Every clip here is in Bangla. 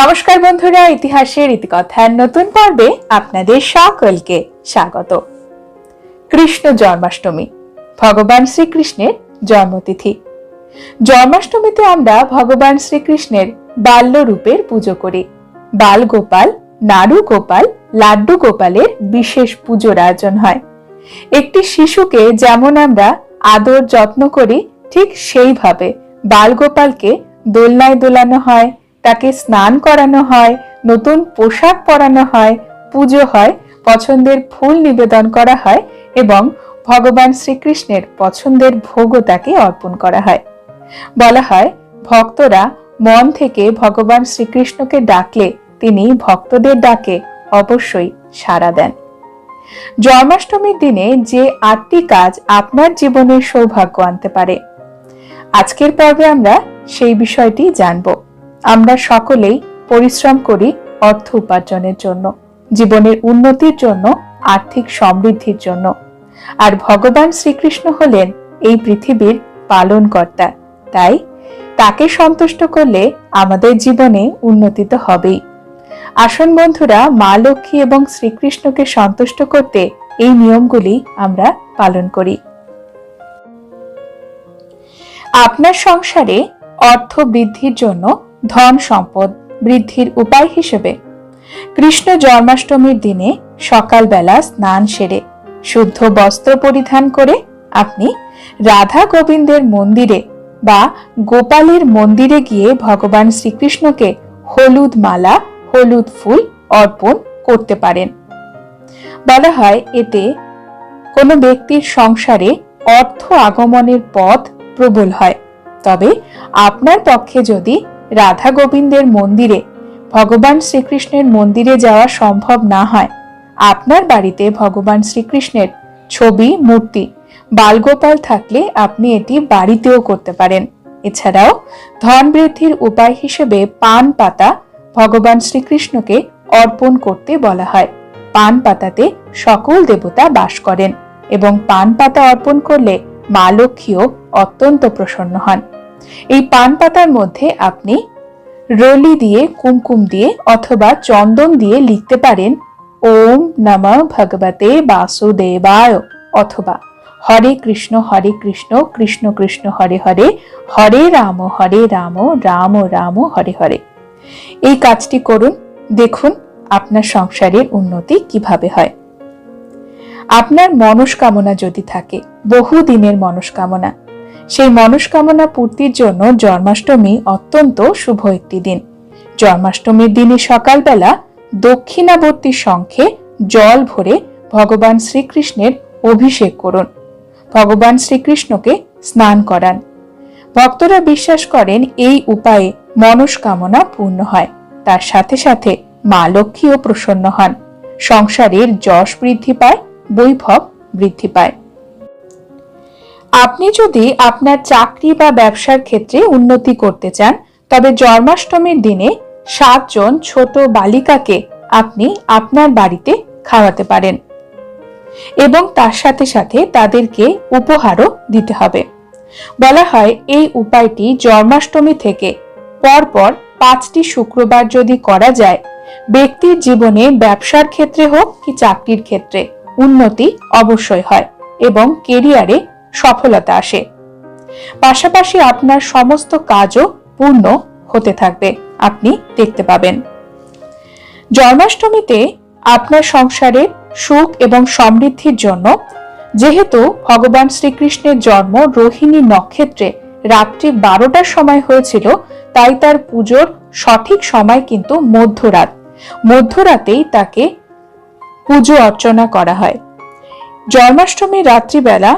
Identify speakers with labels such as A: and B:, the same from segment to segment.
A: নমস্কার বন্ধুরা ইতিহাসের ইতিকথার নতুন পর্বে আপনাদের সকলকে স্বাগত কৃষ্ণ জন্মাষ্টমী ভগবান শ্রীকৃষ্ণের জন্মতিথি জন্মাষ্টমীতে আমরা ভগবান শ্রীকৃষ্ণের বাল্য রূপের পুজো করি বাল গোপাল নাড়ু গোপাল লাড্ডু গোপালের বিশেষ পুজোর আয়োজন হয় একটি শিশুকে যেমন আমরা আদর যত্ন করি ঠিক সেইভাবে বালগোপালকে দোলনায় দোলানো হয় তাকে স্নান করানো হয় নতুন পোশাক পরানো হয় পুজো হয় পছন্দের ফুল নিবেদন করা হয় এবং ভগবান শ্রীকৃষ্ণের পছন্দের ভোগও তাকে অর্পণ করা হয় বলা হয় ভক্তরা মন থেকে ভগবান শ্রীকৃষ্ণকে ডাকলে তিনি ভক্তদের ডাকে অবশ্যই সাড়া দেন জন্মাষ্টমীর দিনে যে আটটি কাজ আপনার জীবনে সৌভাগ্য আনতে পারে আজকের পর্বে আমরা সেই বিষয়টি জানবো আমরা সকলেই পরিশ্রম করি অর্থ উপার্জনের জন্য জীবনের উন্নতির জন্য আর্থিক সমৃদ্ধির জন্য আর ভগবান শ্রীকৃষ্ণ হলেন এই পৃথিবীর পালনকর্তা তাই তাকে সন্তুষ্ট করলে আমাদের জীবনে উন্নতি তো হবেই আসন বন্ধুরা মা লক্ষ্মী এবং শ্রীকৃষ্ণকে সন্তুষ্ট করতে এই নিয়মগুলি আমরা পালন করি আপনার সংসারে অর্থ বৃদ্ধির জন্য ধন সম্পদ বৃদ্ধির উপায় হিসেবে কৃষ্ণ জন্মাষ্টমীর দিনে সকালবেলা স্নান সেরে শুদ্ধ বস্ত্র পরিধান করে আপনি রাধা গোবিন্দের মন্দিরে বা গোপালের মন্দিরে গিয়ে ভগবান শ্রীকৃষ্ণকে হলুদ মালা হলুদ ফুল অর্পণ করতে পারেন বলা হয় এতে কোনো ব্যক্তির সংসারে অর্থ আগমনের পথ প্রবল হয় তবে আপনার পক্ষে যদি রাধা গোবিন্দের মন্দিরে ভগবান শ্রীকৃষ্ণের মন্দিরে যাওয়া সম্ভব না হয় আপনার বাড়িতে ভগবান শ্রীকৃষ্ণের ছবি মূর্তি বালগোপাল থাকলে আপনি এটি বাড়িতেও করতে পারেন এছাড়াও ধন বৃদ্ধির উপায় হিসেবে পান পাতা ভগবান শ্রীকৃষ্ণকে অর্পণ করতে বলা হয় পান পাতাতে সকল দেবতা বাস করেন এবং পান পাতা অর্পণ করলে মা লক্ষ্মীও অত্যন্ত প্রসন্ন হন এই পান পাতার মধ্যে আপনি রলি দিয়ে কুমকুম দিয়ে অথবা চন্দন দিয়ে লিখতে পারেন ওম নম ভগবতে বাসুদেবায় অথবা হরে কৃষ্ণ হরে কৃষ্ণ কৃষ্ণ কৃষ্ণ হরে হরে হরে রাম হরে রাম রাম রাম হরে হরে এই কাজটি করুন দেখুন আপনার সংসারের উন্নতি কিভাবে হয় আপনার মনস্কামনা যদি থাকে বহু দিনের মনস্কামনা সেই মনস্কামনা পূর্তির জন্য জন্মাষ্টমী অত্যন্ত শুভ একটি দিন জন্মাষ্টমীর দিনে সকালবেলা দক্ষিণাবর্তী সংখ্যে জল ভরে ভগবান শ্রীকৃষ্ণের অভিষেক করুন ভগবান শ্রীকৃষ্ণকে স্নান করান ভক্তরা বিশ্বাস করেন এই উপায়ে মনস্কামনা পূর্ণ হয় তার সাথে সাথে মা লক্ষ্মীও প্রসন্ন হন সংসারের যশ বৃদ্ধি পায় বৈভব বৃদ্ধি পায় আপনি যদি আপনার চাকরি বা ব্যবসার ক্ষেত্রে উন্নতি করতে চান তবে জন্মাষ্টমীর দিনে সাতজন ছোট বালিকাকে আপনি আপনার বাড়িতে খাওয়াতে পারেন এবং তার সাথে সাথে তাদেরকে উপহারও দিতে হবে বলা হয় এই উপায়টি জন্মাষ্টমী থেকে পরপর পাঁচটি শুক্রবার যদি করা যায় ব্যক্তির জীবনে ব্যবসার ক্ষেত্রে হোক কি চাকরির ক্ষেত্রে উন্নতি অবশ্যই হয় এবং কেরিয়ারে সফলতা আসে পাশাপাশি আপনার সমস্ত কাজও পূর্ণ হতে থাকবে আপনি দেখতে পাবেন জন্মাষ্টমীতে আপনার সংসারের সুখ এবং সমৃদ্ধির জন্য যেহেতু ভগবান শ্রীকৃষ্ণের জন্ম রোহিণী নক্ষত্রে রাত্রি বারোটার সময় হয়েছিল তাই তার পুজোর সঠিক সময় কিন্তু মধ্যরাত মধ্যরাতেই তাকে পুজো অর্চনা করা হয় জন্মাষ্টমীর রাত্রিবেলা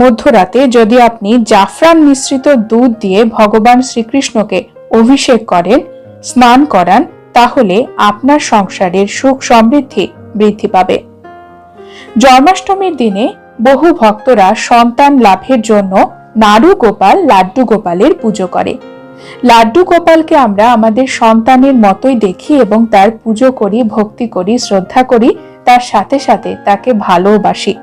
A: মধ্যরাতে যদি আপনি জাফরান মিশ্রিত দুধ দিয়ে ভগবান শ্রীকৃষ্ণকে অভিষেক করেন স্নান করান তাহলে আপনার সংসারের সুখ সমৃদ্ধি বৃদ্ধি পাবে জন্মাষ্টমীর দিনে বহু ভক্তরা সন্তান লাভের জন্য নাড়ু গোপাল লাড্ডু গোপালের পুজো করে লাড্ডু গোপালকে আমরা আমাদের সন্তানের মতোই দেখি এবং তার পুজো করি ভক্তি করি শ্রদ্ধা করি তার সাথে সাথে তাকে ভালোবাসি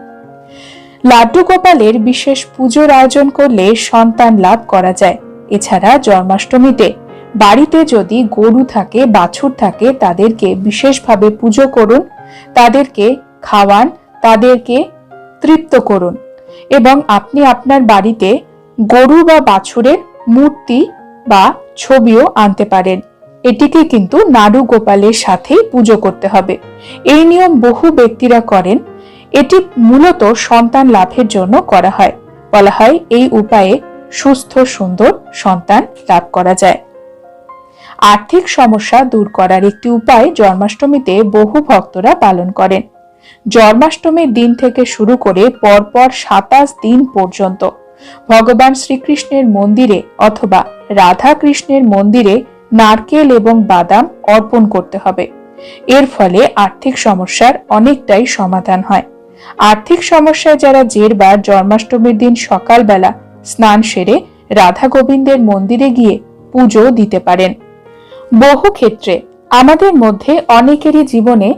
A: লাড্ডু গোপালের বিশেষ পুজোর আয়োজন করলে সন্তান লাভ করা যায় এছাড়া জন্মাষ্টমীতে বাড়িতে যদি গরু থাকে বাছুর থাকে তাদেরকে বিশেষভাবে পুজো করুন তাদেরকে খাওয়ান তাদেরকে তৃপ্ত করুন এবং আপনি আপনার বাড়িতে গরু বা বাছুরের মূর্তি বা ছবিও আনতে পারেন এটিকে কিন্তু নাড়ু গোপালের সাথেই পুজো করতে হবে এই নিয়ম বহু ব্যক্তিরা করেন এটি মূলত সন্তান লাভের জন্য করা হয় বলা হয় এই উপায়ে সুস্থ সুন্দর সন্তান লাভ করা যায় আর্থিক সমস্যা দূর করার একটি উপায় জন্মাষ্টমীতে বহু ভক্তরা পালন করেন জন্মাষ্টমীর দিন থেকে শুরু করে পরপর সাতাশ দিন পর্যন্ত ভগবান শ্রীকৃষ্ণের মন্দিরে অথবা রাধা কৃষ্ণের মন্দিরে নারকেল এবং বাদাম অর্পণ করতে হবে এর ফলে আর্থিক সমস্যার অনেকটাই সমাধান হয় আর্থিক সমস্যায় যারা জেরবার জন্মাষ্টমীর দিন সকালবেলা স্নান সেরে রাধা গোবিন্দের মন্দিরে গিয়ে পুজো দিতে পারেন বহু ক্ষেত্রে আমাদের মধ্যে অনেকেরই জীবনে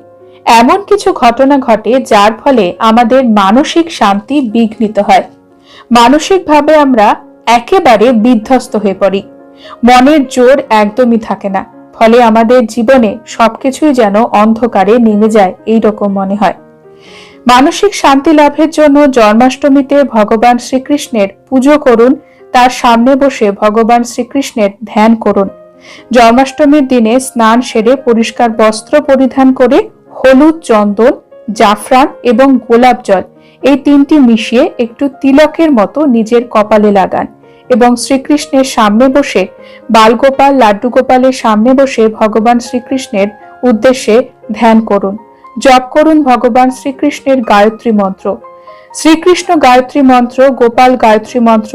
A: এমন কিছু ঘটনা ঘটে যার ফলে আমাদের মানসিক শান্তি বিঘ্নিত হয় মানসিকভাবে আমরা একেবারে বিধ্বস্ত হয়ে পড়ি মনের জোর একদমই থাকে না ফলে আমাদের জীবনে সবকিছুই যেন অন্ধকারে নেমে যায় এই রকম মনে হয় মানসিক শান্তি লাভের জন্য জন্মাষ্টমীতে ভগবান শ্রীকৃষ্ণের পুজো করুন তার সামনে বসে ভগবান শ্রীকৃষ্ণের ধ্যান করুন জন্মাষ্টমীর দিনে স্নান সেরে পরিষ্কার বস্ত্র পরিধান করে হলুদ চন্দন জাফরান এবং গোলাপ জল এই তিনটি মিশিয়ে একটু তিলকের মতো নিজের কপালে লাগান এবং শ্রীকৃষ্ণের সামনে বসে বালগোপাল লাড্ডু গোপালের সামনে বসে ভগবান শ্রীকৃষ্ণের উদ্দেশ্যে ধ্যান করুন জপ করুন ভগবান শ্রীকৃষ্ণের গায়ত্রী মন্ত্র শ্রীকৃষ্ণ গায়ত্রী মন্ত্র গোপাল গায়ত্রী মন্ত্র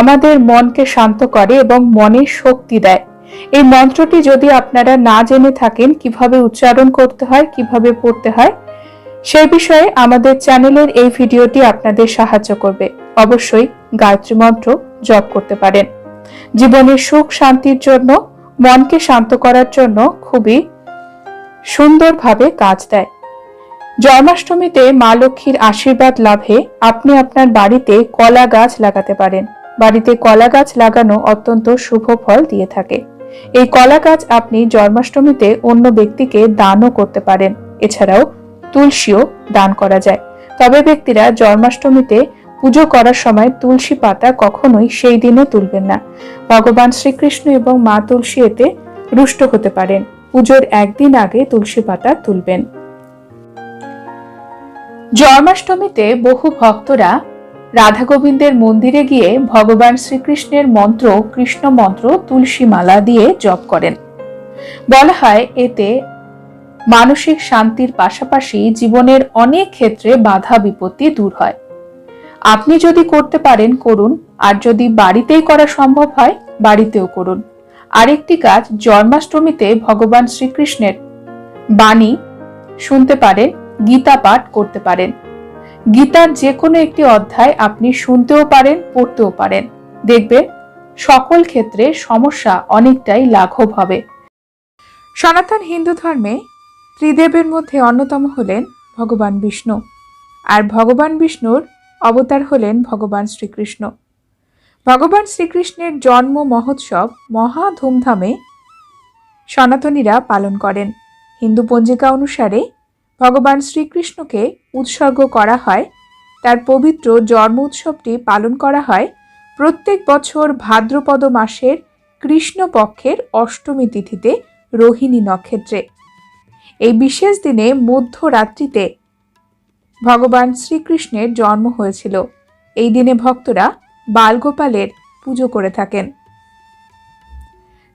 A: আমাদের মনকে শান্ত করে এবং মনে শক্তি দেয় এই মন্ত্রটি যদি আপনারা না জেনে থাকেন কিভাবে উচ্চারণ করতে হয় কিভাবে পড়তে হয় সে বিষয়ে আমাদের চ্যানেলের এই ভিডিওটি আপনাদের সাহায্য করবে অবশ্যই গায়ত্রী মন্ত্র জপ করতে পারেন জীবনের সুখ শান্তির জন্য মনকে শান্ত করার জন্য খুবই সুন্দরভাবে কাজ দেয় জন্মাষ্টমীতে মা লক্ষ্মীর আশীর্বাদ লাভে আপনি আপনার বাড়িতে কলা গাছ লাগাতে পারেন বাড়িতে কলা গাছ লাগানো অত্যন্ত শুভ ফল দিয়ে থাকে এই কলা গাছ আপনি জন্মাষ্টমীতে অন্য ব্যক্তিকে দানও করতে পারেন এছাড়াও তুলসীও দান করা যায় তবে ব্যক্তিরা জন্মাষ্টমীতে পুজো করার সময় তুলসী পাতা কখনোই সেই দিনে তুলবেন না ভগবান শ্রীকৃষ্ণ এবং মা তুলসী এতে রুষ্ট হতে পারেন পুজোর একদিন আগে তুলসী পাতা তুলবেন জন্মাষ্টমীতে বহু ভক্তরা রাধা গোবিন্দের মন্দিরে গিয়ে ভগবান শ্রীকৃষ্ণের মন্ত্র কৃষ্ণ মন্ত্র তুলসী মালা দিয়ে জপ করেন বলা হয় এতে মানসিক শান্তির পাশাপাশি জীবনের অনেক ক্ষেত্রে বাধা বিপত্তি দূর হয় আপনি যদি করতে পারেন করুন আর যদি বাড়িতেই করা সম্ভব হয় বাড়িতেও করুন আরেকটি কাজ জন্মাষ্টমীতে ভগবান শ্রীকৃষ্ণের বাণী শুনতে পারেন গীতা পাঠ করতে পারেন গীতার যে কোনো একটি অধ্যায় আপনি শুনতেও পারেন পড়তেও পারেন দেখবে সকল ক্ষেত্রে সমস্যা অনেকটাই লাঘব হবে সনাতন হিন্দু ধর্মে ত্রিদেবের মধ্যে অন্যতম হলেন ভগবান বিষ্ণু আর ভগবান বিষ্ণুর অবতার হলেন ভগবান শ্রীকৃষ্ণ ভগবান শ্রীকৃষ্ণের জন্ম মহোৎসব মহা ধুমধামে সনাতনীরা পালন করেন হিন্দু পঞ্জিকা অনুসারে ভগবান শ্রীকৃষ্ণকে উৎসর্গ করা হয় তার পবিত্র জন্ম উৎসবটি পালন করা হয় প্রত্যেক বছর ভাদ্রপদ মাসের কৃষ্ণপক্ষের অষ্টমী তিথিতে রোহিণী নক্ষত্রে এই বিশেষ দিনে মধ্যরাত্রিতে ভগবান শ্রীকৃষ্ণের জন্ম হয়েছিল এই দিনে ভক্তরা বালগোপালের পুজো করে থাকেন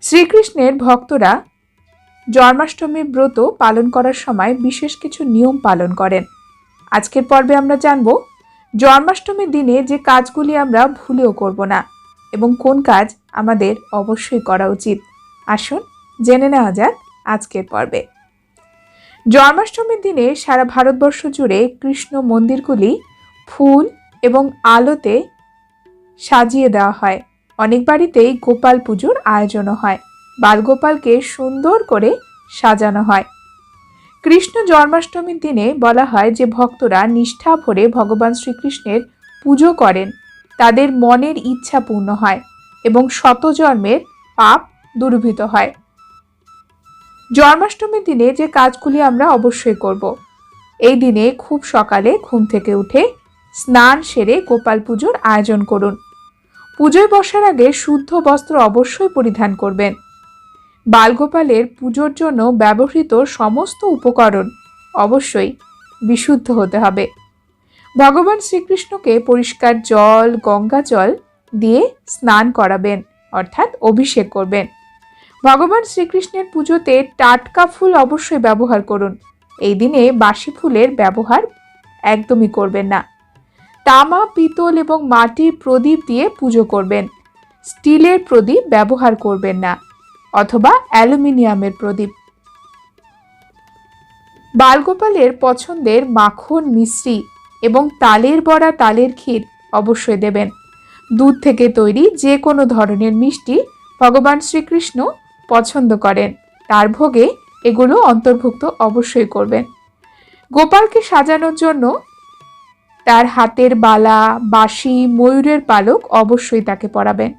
A: শ্রীকৃষ্ণের ভক্তরা জন্মাষ্টমীর ব্রত পালন করার সময় বিশেষ কিছু নিয়ম পালন করেন আজকের পর্বে আমরা জানব জন্মাষ্টমীর দিনে যে কাজগুলি আমরা ভুলেও করব না এবং কোন কাজ আমাদের অবশ্যই করা উচিত আসুন জেনে নেওয়া যাক আজকের পর্বে জন্মাষ্টমীর দিনে সারা ভারতবর্ষ জুড়ে কৃষ্ণ মন্দিরগুলি ফুল এবং আলোতে সাজিয়ে দেওয়া হয় অনেক বাড়িতেই গোপাল পুজোর আয়োজনও হয় বালগোপালকে সুন্দর করে সাজানো হয় কৃষ্ণ জন্মাষ্টমীর দিনে বলা হয় যে ভক্তরা নিষ্ঠা ভরে ভগবান শ্রীকৃষ্ণের পুজো করেন তাদের মনের ইচ্ছা পূর্ণ হয় এবং শতজন্মের পাপ দুর্ভূত হয় জন্মাষ্টমীর দিনে যে কাজগুলি আমরা অবশ্যই করব। এই দিনে খুব সকালে ঘুম থেকে উঠে স্নান সেরে গোপাল পুজোর আয়োজন করুন পুজোয় বসার আগে শুদ্ধ বস্ত্র অবশ্যই পরিধান করবেন বালগোপালের পুজোর জন্য ব্যবহৃত সমস্ত উপকরণ অবশ্যই বিশুদ্ধ হতে হবে ভগবান শ্রীকৃষ্ণকে পরিষ্কার জল গঙ্গা জল দিয়ে স্নান করাবেন অর্থাৎ অভিষেক করবেন ভগবান শ্রীকৃষ্ণের পুজোতে টাটকা ফুল অবশ্যই ব্যবহার করুন এই দিনে বাসি ফুলের ব্যবহার একদমই করবেন না তামা পিতল এবং মাটির প্রদীপ দিয়ে পুজো করবেন স্টিলের প্রদীপ ব্যবহার করবেন না অথবা অ্যালুমিনিয়ামের প্রদীপ বালগোপালের পছন্দের মাখন মিশ্রি এবং তালের বড়া তালের ক্ষীর অবশ্যই দেবেন দুধ থেকে তৈরি যে কোনো ধরনের মিষ্টি ভগবান শ্রীকৃষ্ণ পছন্দ করেন তার ভোগে এগুলো অন্তর্ভুক্ত অবশ্যই করবেন গোপালকে সাজানোর জন্য তার হাতের বালা বাসি ময়ূরের পালক অবশ্যই তাকে পরাবেন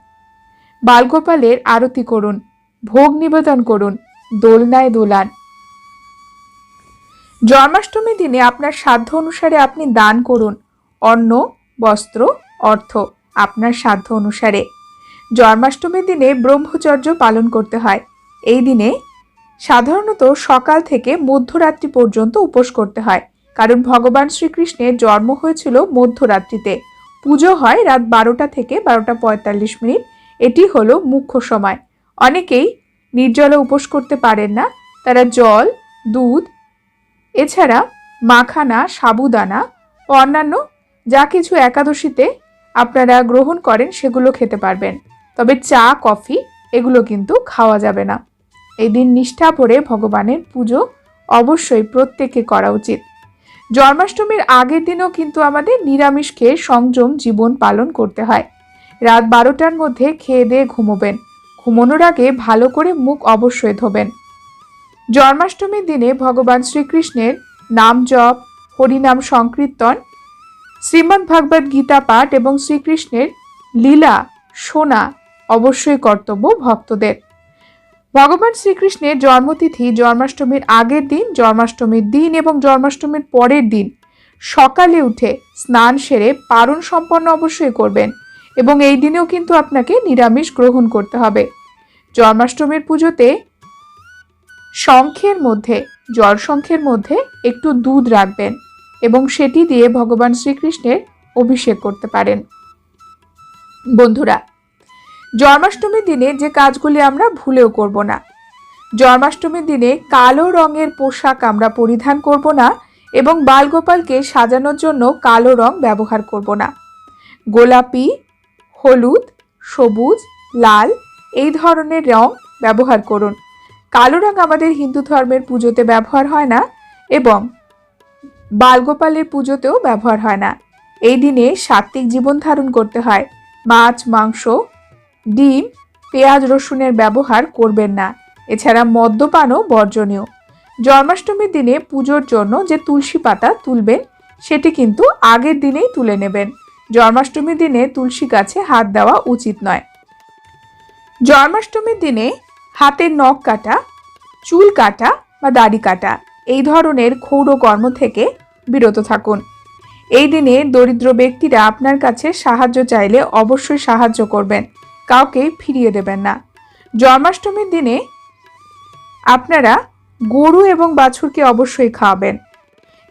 A: বালগোপালের আরতি করুন ভোগ নিবেদন করুন দোলনায় দোলান জন্মাষ্টমী দিনে আপনার সাধ্য অনুসারে আপনি দান করুন অন্ন বস্ত্র অর্থ আপনার সাধ্য অনুসারে জন্মাষ্টমীর দিনে ব্রহ্মচর্য পালন করতে হয় এই দিনে সাধারণত সকাল থেকে মধ্যরাত্রি পর্যন্ত উপোস করতে হয় কারণ ভগবান শ্রীকৃষ্ণের জন্ম হয়েছিল মধ্যরাত্রিতে পুজো হয় রাত বারোটা থেকে বারোটা পঁয়তাল্লিশ মিনিট এটি হলো মুখ্য সময় অনেকেই নির্জলে উপোস করতে পারেন না তারা জল দুধ এছাড়া মাখানা সাবুদানা ও অন্যান্য যা কিছু একাদশীতে আপনারা গ্রহণ করেন সেগুলো খেতে পারবেন তবে চা কফি এগুলো কিন্তু খাওয়া যাবে না এই দিন নিষ্ঠা ভরে ভগবানের পুজো অবশ্যই প্রত্যেকে করা উচিত জন্মাষ্টমীর আগের দিনও কিন্তু আমাদের নিরামিষ খেয়ে সংযম জীবন পালন করতে হয় রাত বারোটার মধ্যে খেয়ে দিয়ে ঘুমোবেন ঘুমোনোর আগে ভালো করে মুখ অবশ্যই ধোবেন জন্মাষ্টমীর দিনে ভগবান শ্রীকৃষ্ণের নাম জপ হরিনাম সংকীর্তন শ্রীমদ্ ভাগবত গীতা পাঠ এবং শ্রীকৃষ্ণের লীলা শোনা অবশ্যই কর্তব্য ভক্তদের ভগবান শ্রীকৃষ্ণের জন্মতিথি জন্মাষ্টমীর আগের দিন জন্মাষ্টমীর দিন এবং জন্মাষ্টমীর পরের দিন সকালে উঠে স্নান সেরে পারণ সম্পন্ন অবশ্যই করবেন এবং এই দিনেও কিন্তু আপনাকে নিরামিষ গ্রহণ করতে হবে জন্মাষ্টমীর পুজোতে শঙ্খের মধ্যে জল শঙ্খের মধ্যে একটু দুধ রাখবেন এবং সেটি দিয়ে ভগবান শ্রীকৃষ্ণের অভিষেক করতে পারেন বন্ধুরা জন্মাষ্টমীর দিনে যে কাজগুলি আমরা ভুলেও করব না জন্মাষ্টমীর দিনে কালো রঙের পোশাক আমরা পরিধান করব না এবং বালগোপালকে সাজানোর জন্য কালো রং ব্যবহার করব না গোলাপি হলুদ সবুজ লাল এই ধরনের রং ব্যবহার করুন কালো রং আমাদের হিন্দু ধর্মের পুজোতে ব্যবহার হয় না এবং বালগোপালের পুজোতেও ব্যবহার হয় না এই দিনে সাত্ত্বিক জীবন ধারণ করতে হয় মাছ মাংস ডিম পেঁয়াজ রসুনের ব্যবহার করবেন না এছাড়া মদ্যপানও বর্জনীয় জন্মাষ্টমীর দিনে পুজোর জন্য যে তুলসী পাতা তুলবেন সেটি কিন্তু আগের দিনেই তুলে নেবেন জন্মাষ্টমীর দিনে তুলসী গাছে হাত দেওয়া উচিত নয় জন্মাষ্টমীর দিনে হাতের নখ কাটা চুল কাটা বা দাড়ি কাটা এই ধরনের ক্ষৌড় কর্ম থেকে বিরত থাকুন এই দিনে দরিদ্র ব্যক্তিরা আপনার কাছে সাহায্য চাইলে অবশ্যই সাহায্য করবেন কাউকে ফিরিয়ে দেবেন না জন্মাষ্টমীর দিনে আপনারা গরু এবং বাছুরকে অবশ্যই খাওয়াবেন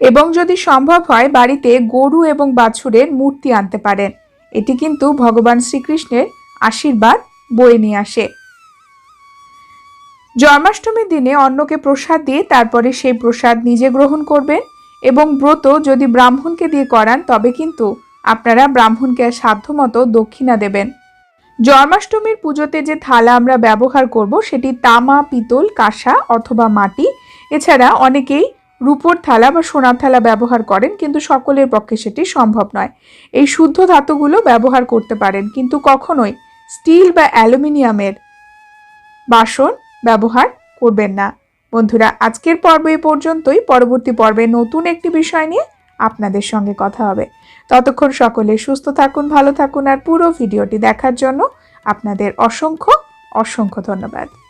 A: এবং যদি সম্ভব হয় বাড়িতে গরু এবং বাছুরের মূর্তি আনতে পারেন এটি কিন্তু ভগবান শ্রীকৃষ্ণের আশীর্বাদ বয়ে নিয়ে আসে জন্মাষ্টমীর দিনে অন্যকে প্রসাদ দিয়ে তারপরে সেই প্রসাদ নিজে গ্রহণ করবেন এবং ব্রত যদি ব্রাহ্মণকে দিয়ে করান তবে কিন্তু আপনারা ব্রাহ্মণকে সাধ্যমতো দক্ষিণা দেবেন জন্মাষ্টমীর পুজোতে যে থালা আমরা ব্যবহার করব সেটি তামা পিতল কাঁসা অথবা মাটি এছাড়া অনেকেই রূপোর থালা বা সোনার থালা ব্যবহার করেন কিন্তু সকলের পক্ষে সেটি সম্ভব নয় এই শুদ্ধ ধাতুগুলো ব্যবহার করতে পারেন কিন্তু কখনোই স্টিল বা অ্যালুমিনিয়ামের বাসন ব্যবহার করবেন না বন্ধুরা আজকের পর্ব এ পর্যন্তই পরবর্তী পর্বে নতুন একটি বিষয় নিয়ে আপনাদের সঙ্গে কথা হবে ততক্ষণ সকলে সুস্থ থাকুন ভালো থাকুন আর পুরো ভিডিওটি দেখার জন্য আপনাদের অসংখ্য অসংখ্য ধন্যবাদ